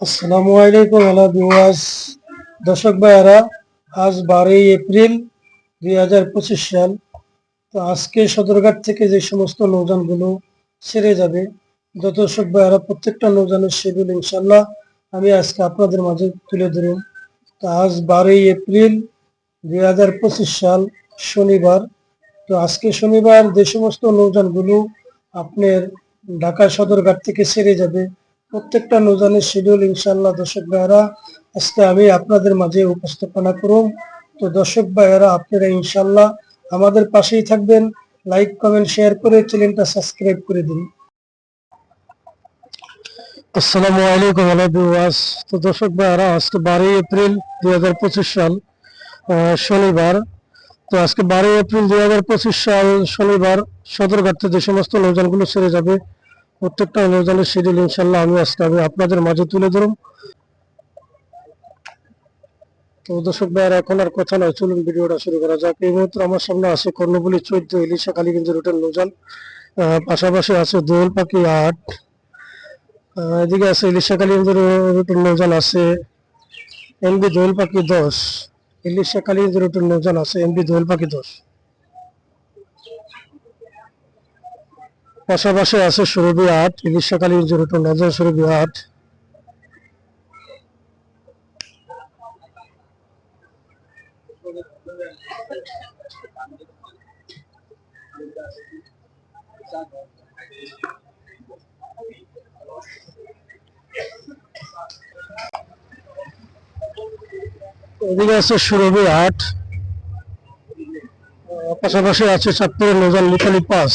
আসসালামু আলাইকুম, hello viewers. দর্শক ভাইয়ারা, আজ বারোই এপ্রিল দুই হাজার পঁচিশ সাল। তো আজকে সদরঘাট থেকে যে সমস্ত নৌযানগুলো ছেড়ে যাবে যত দর্শক ভাইয়ারা, প্রত্যেকটা নৌযানের শিডিউল ইনশাল্লাহ আমি আজকে আপনাদের মাঝে তুলে ধরুন তো আজ বারোই এপ্রিল দুই হাজার পঁচিশ সাল, শনিবার। তো আজকে শনিবার যে সমস্ত নৌযানগুলো আপনার ঢাকা সদরঘাট থেকে ছেড়ে যাবে প্রত্যেকটা নৌজানের শিডিউল ইনশাল্লাহ দর্শক ভাইয়েরা, আজকে আমি আপনাদের মাঝে উপস্থাপনা করুন তো দর্শক ভাইয়েরা, আপনারা ইনশাল্লাহ আমাদের পাশেই থাকবেন। লাইক কমেন্ট শেয়ার করে চ্যানেলটা সাবস্ক্রাইব করে দিন। আসসালামু আলাইকুম আলাইকুম তো দর্শক ভাইয়েরা, আজকে বারোই এপ্রিল দুই হাজার পঁচিশ সাল শনিবার। তো আজকে বারোই এপ্রিল দুই হাজার পঁচিশ সাল, শনিবার সদরঘাট থেকে যে সমস্ত নৌযানগুলো ছেড়ে যাবে প্রত্যেকটা নৌযানের শিডিউল ইনশাল্লাহ আমি আজকে আমি আপনাদের মাঝে তুলে ধরুন তো দর্শক ভাইয়ের এখন আর কথা নয় চলুন ভিডিওটা শুরু করা যাক। এই মুহূর্তে আমার সামনে আছে কর্ণবলী চৈদ্দ ইলিশা কালীগঞ্জ রুটের আহ, পাশাপাশি আছে দোল পাখি আট। এদিকে আছে ইলিশা কালীগঞ্জ রুটের নৌযান আছে এমবি দোল পাখি দশ। ইলিশা কালীগঞ্জ রুটের নৌযান আছে এমবি দোল পাখি দশ। পাশাপাশি আছে সুরভি ইলিশা কালীগঞ্জ রুটের নৌযান সুরভি আট। এদিকে আছে সুরভি আহ, পাশাপাশি আছে চাঁদপুরের নৌযান মিতালি পাস।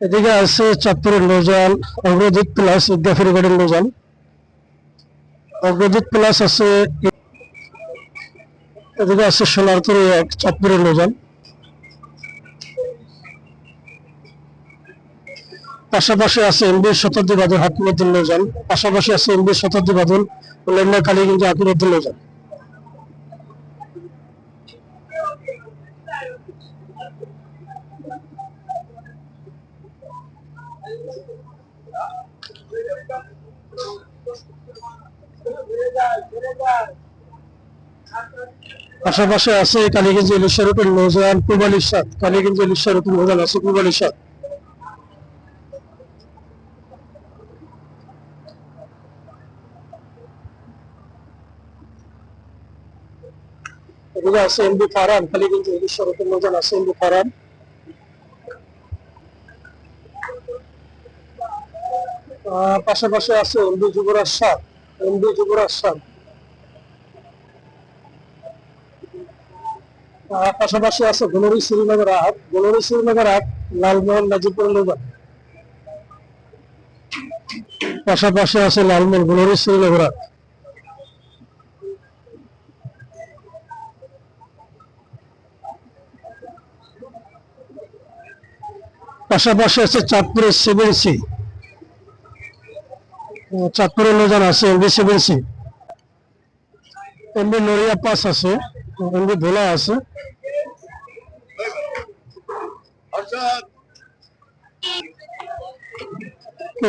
এদিকে আছে চাঁদপুরের নৌযান অগ্রদূত প্লাস ইদ্দাফিরিগড়ের নৌযান অগ্রদূত প্লাস আছে এদিকে আছে সোনারপুরে এক চাঁদপুরের নৌযান পাশাপাশি আছে এমবি শতাব্দী বাদল হাকিমুদ্দিন নৌযান পাশাপাশি আছে এমবি শতাব্দী বাদল লেমনা কালীগঞ্জ আকিরুদ্দিন নৌযান পাশাপাশি আছে কালীগঞ্জ ইলিশা রুটের নৌযান পূবালি সাত কালীগঞ্জ ইলিশা রুটের নৌযান আছে পূবালি সাত। এদিকে আছে এমবি আহ, পাশাপাশি আছে এমবি যুবরাজ সাত পাশাপাশি আছে গুলরি শ্রীনগর আট গুলরি শ্রীনগর লালমোহন নাজিপুর নৌযান পাশাপাশি আছে লালমোহন গুলরি শ্রীনগর আট পাশাপাশি আছে চাঁদপুরের সেভেন সি। চাঁদপুরের নৌযান আছে M V seven C. M V Naria pass আছে এমবি ভোলা আছে।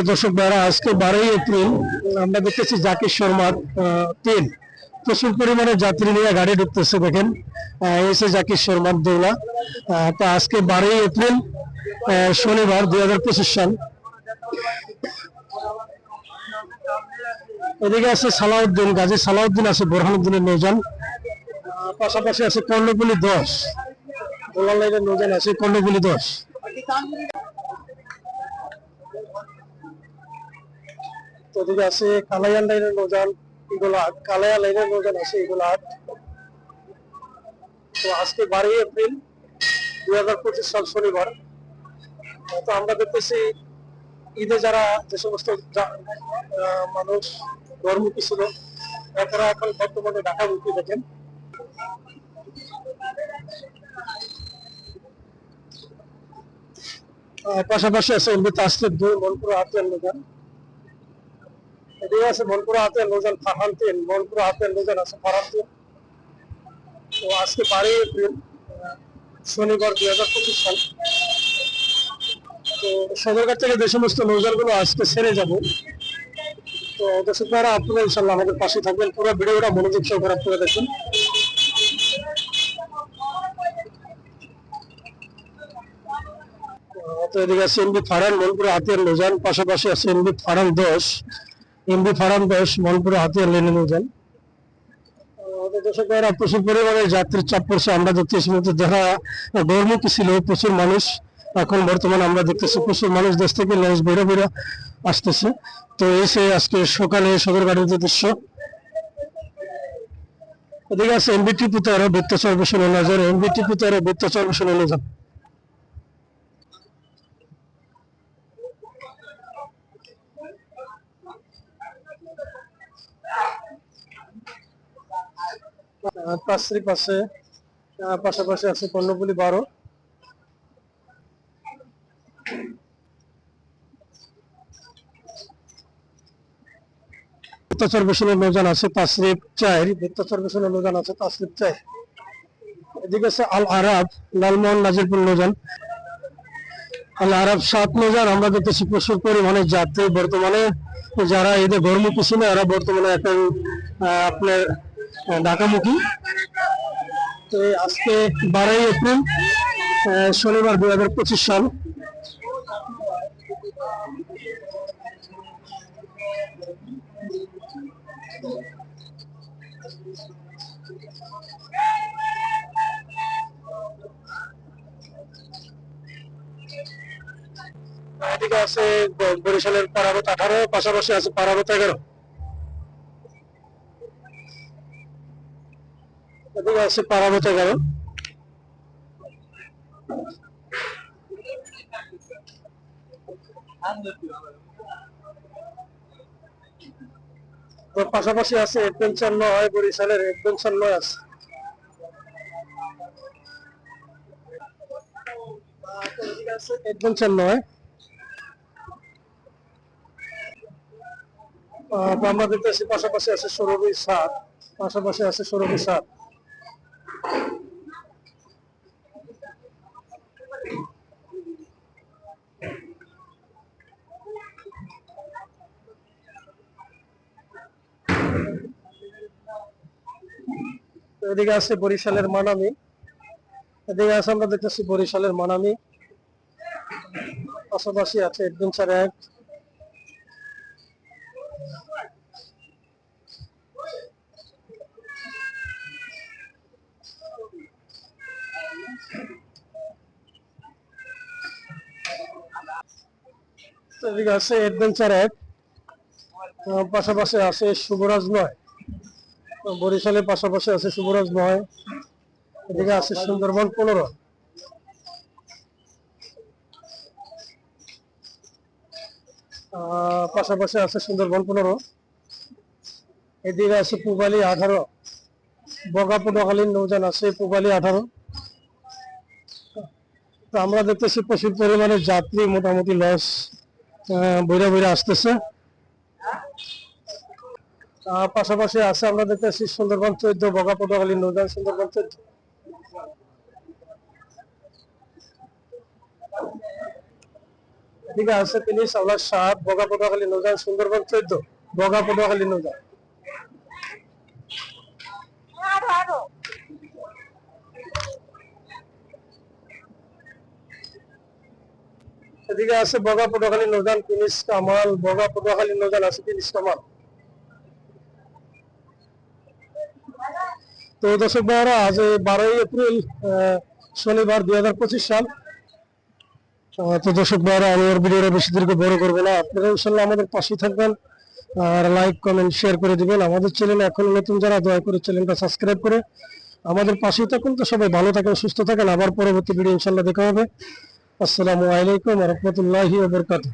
দর্শক ভাইরা, আজকে বারোই এপ্রিল, আমরা দেখতেছি জাকির শর্মার তিন প্রচুর পরিমাণে যাত্রী নিয়ে গাড়ি ঢুকতেছে, দেখেন। হচ্ছে জাকির শর্মার দৌলা। তো আজকে বারোই এপ্রিল শনিবার দুই হাজার পঁচিশ সাল। এদিকে আছে সালাউদ্দিন, গাজী সালাউদ্দিন আছে বোরহানুদ্দিনের নৌজান পাশাপাশি আছে কর্ণপুলি দশ। দোলার নৌজান আছে কর্ণপুলি দশ। আছে কালাইয়ান লাইনের নৌজান এগুলো কালাইয়া লাইনের নৌজান আছে, এগুলো তো আজকে বারোই এপ্রিল দুই হাজার পঁচিশ সাল শনিবার। তো আমরা দেখতেছি ঈদে যারা যে সমস্ত মানুষ ধর্মী ছিল তারা এখন বর্তমানে ঢাকা মুক্তি দেখেন। আহ, পাশাপাশি আছে এমবি তাসলিফ দুই মনপুরা হাতিয়ার লোজান। এদিকে আছে মনপুরা হাতিয়ার লোজান ফারহান তিন মনপুরা হাতিয়ার লোজান আছে ফারহান তিন। তো আজকে বারোই এপ্রিল শনিবার দুই হাজার পঁচিশ সাল। তো সদরঘাট থেকে যে সমস্ত নৌজানগুলো আজকে ছেড়ে যাব। তো দর্শক ভাইরা আপনারা ইনশাল্লাহ আমাদের পাশে থাকবেন। পুরো ভিডিওটা মনোযোগ সহকারে আপনারা দেখুন। তো এদিকে ফারান মনপুরে হাতিয়ার পাশাপাশি আছে ফারান ফারান মনপুরে হাতিয়ার প্রচুর যাত্রীর চাপ পড়ছে। আমরা দেখতেছি মধ্যে যারা গৌরমুখী ছিল, প্রচুর মানুষ। এখন বর্তমানে আমরা দেখতেছি প্রচুর মানুষ দেশ থেকে লঞ্চ বেরো বেরো আসতেছে। তো এসে আজকে সকালে সদরঘাটের যে দৃশ্য। এদিকে আছে এমবিটি পুতার বৃত্ত চর্বেশন নজর। এমবিটি পুতার বৃত্ত তাসরিফ আছে আহ, পাশাপাশি আছে কর্ণপুলি বারো। বৃত্তাচর বেশনের নৌজান আছে তাসরিফ চাই বৃত্তাচর বেশনের নৌজান আছে তাসরিফ চাই এদিকে আছে আল আরাব, লালমোহন নাজিরপুর নৌজান আল আরব সাত নৌজান আমরা দেখতেছি প্রচুর পরিমাণে যাত্রী বর্তমানে। যারা এদের ঘরমুখী ছিল, এরা বর্তমানে এখন আপনার ঢাকামুখী। তো আজকে বারোই এপ্রিল শনিবার দুই হাজার পঁচিশ সাল। এদিকে আছে বরিশালের পারাবত আঠারো, পাশাপাশি আছে পারাবত এগারো। এদিকে আছে পারাবত এগারো। পাশাপাশি আছে বরিশালের এডভেঞ্চার নয় আছে। নয়। পাশাপাশি আছে সৌরভী সাত। পাশাপাশি আছে সৌরভী সাত। এদিকে আছে বরিশালের মানামি। এদিকে আছে, আমরা দেখতেছি বরিশালের মানামি। পাশাপাশি আছে এডভেঞ্চার এক তো এদিকে আছে অ্যাডভেঞ্চার আহ, পাশাপাশি আছে শুভরাজ নয়। বরিশালের পাশাপাশি আছে শুভরাজ নয়। এদিকে আছে সুন্দরবন পনেরো। পাশাপাশি আছে সুন্দরবন পনেরো। এদিকে আছে পুবালি আঠারো। বগা পটুয়াখালীর নৌজান আছে পুবালি আঠারো। তো আমরা দেখতেছি প্রচুর পরিমাণে যাত্রী মোটামুটি লস বইরা বইরা আসতেছে। পাশাপাশি আছে আমরা দেখতেছি সুন্দরবন চোদ্দ বগা পটুয়াখালী নৌজান সুন্দরবন চোদ্দ। এদিকে আছে তিনি সাউলা সাত বগা পটুয়াখালী নৌজান সুন্দরবন চোদ্দ বগা পটুয়াখালী নৌজান এদিকে আছে বগা পটুয়াখালী নৌজান তিনিশ কামাল বগা পটুয়াখালী নৌজান আছে তিনিশ কামাল তো দর্শক ভাইরা আজ বারোই এপ্রিল শনিবার দুই হাজার পঁচিশ সাল তো দর্শক ভাইরা, আমি ওর ভিডিওটা বেশি দীর্ঘ বড় করব না। আপনারা ইনশাল্লাহ আমাদের পাশেই থাকবেন আর লাইক কমেন্ট শেয়ার করে দিবেন। আমাদের চ্যানেল এখন নতুন যারা দয়া করে চ্যানেলটা সাবস্ক্রাইব করে আমাদের পাশেই থাকুন। তো সবাই ভালো থাকেন, সুস্থ থাকেন। আবার পরবর্তী ভিডিও ইনশাল্লাহ দেখা হবে। আসসালামু আলাইকুম রহমতুল্লাহি ওবরকাতুহ